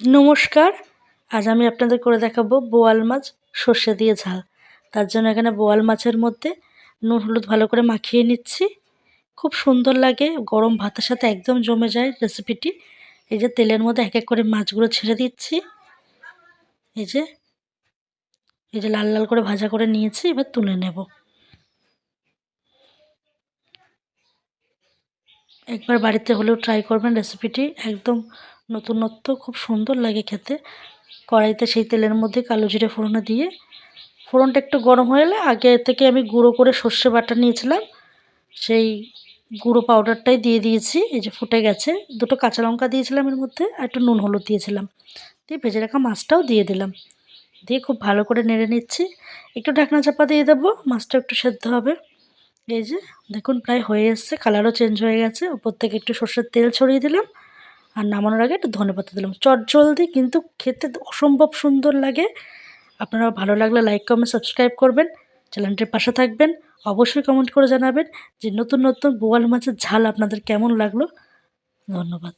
নমস্কার। আজ আমি আপনাদের করে দেখাবো বোয়াল মাছ সর্ষে দিয়ে ঝাল। তার জন্য এখানে বোয়াল মাছের মধ্যে নুন হলুদ ভালো করে মাখিয়ে নিচ্ছি। খুব সুন্দর লাগে, গরম ভাতের সাথে একদম জমে যায় রেসিপিটি এই যে তেলের মধ্যে এক এক করে মাছগুলো ছেড়ে দিচ্ছি। এই যে এই যে লাল লাল করে ভাজা করে নিয়েছি, এবার তুলে নেব। একবার বাড়িতে হলেও ট্রাই করবেন রেসিপিটি একদম নতুনত্ব খুব সুন্দর লাগে খেতে। কড়াইতে সেই তেলের মধ্যে কালো জিরে ফোড়নে দিয়ে। ফোড়নটা একটু গরম হয়ে এলে আগে থেকে আমি গুঁড়ো করে সর্ষে বাটা নিয়েছিলাম। সেই গুঁড়ো পাউডারটাই দিয়ে দিয়েছি, এই যে ফুটে গেছে। দুটো কাঁচা লঙ্কা দিয়েছিলাম এর মধ্যে আর একটু নুন হলুদ দিয়েছিলাম। দিয়ে ভেজে রাখা মাছটাও দিয়ে দিলাম। দিয়ে খুব ভালো করে নেড়ে নিচ্ছি। একটু ঢাকনা চাপা দিয়ে দেবো, মাছটা একটু সেদ্ধ হবে। এই যে দেখুন প্রায় হয়ে এসছে, কালারও চেঞ্জ হয়ে গেছে। উপর থেকে একটু সর্ষের তেল ছড়িয়ে দিলাম। আর নামানোর আগে একটু ধনে পাতা দিলাম। চটজলদি কিন্তু খেতে অসম্ভব সুন্দর লাগে। আপনারা ভালো লাগলে লাইক কমেন্ট সাবস্ক্রাইব করবেন। চ্যানেলটির পাশে থাকবেন। অবশ্যই কমেন্ট করে জানাবেন যে নতুন নতুন বোয়াল মাছের ঝাল আপনাদের কেমন লাগল। ধন্যবাদ।